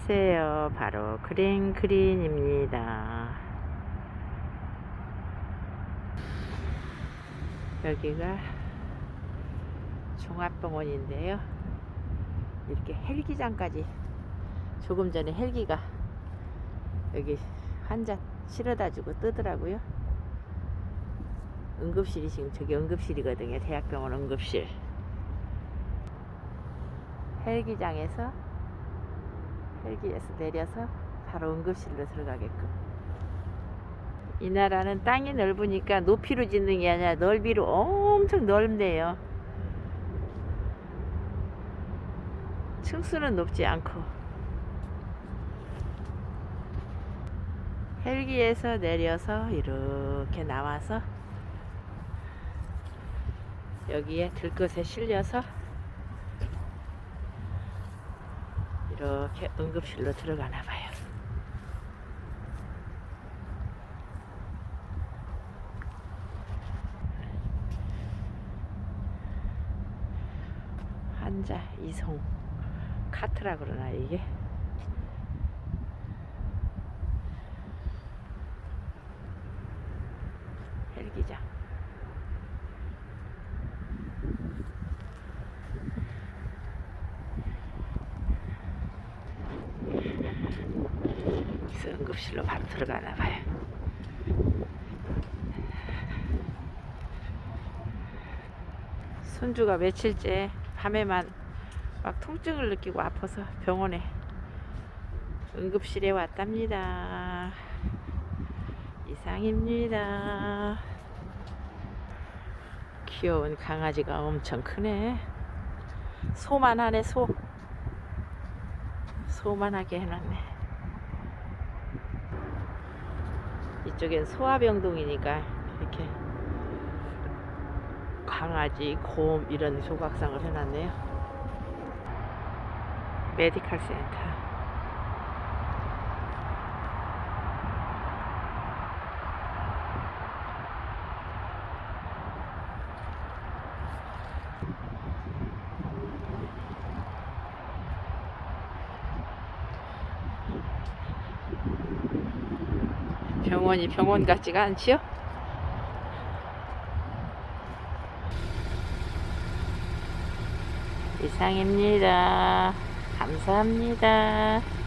안녕하세요. 바로 그린그린입니다. 여기가 종합병원인데요. 이렇게 헬기장까지 조금 전에 헬기가 여기 환자 실어다 주고 뜨더라고요. 응급실이 지금 저기 응급실이거든요. 대학병원 응급실. 헬기장에서 헬기에서 내려서 바로 응급실로 들어가게끔. 이 나라는 땅이 넓으니까 높이로 짓는 게 아니라 넓이로 엄청 넓네요. 층수는 높지 않고. 헬기에서 내려서 이렇게 나와서 여기에 들것에 실려서 이렇게 응급실로 들어가나 봐요. 환자 이송 카트라 그러나 이게 헬기장 그래서 응급실로 바로 들어가나 봐요. 손주가 며칠째 밤에만 막 통증을 느끼고 아파서 병원에 응급실에 왔답니다. 이상입니다. 귀여운 강아지가 엄청 크네. 소만 하네, 소. 소만하게 해놨네. 이쪽엔 소아병동이니까 이렇게 강아지, 곰 이런 조각상을 해놨네요. 메디칼 센터. 병원이 병원 같지가 않지요? 이상입니다. 감사합니다.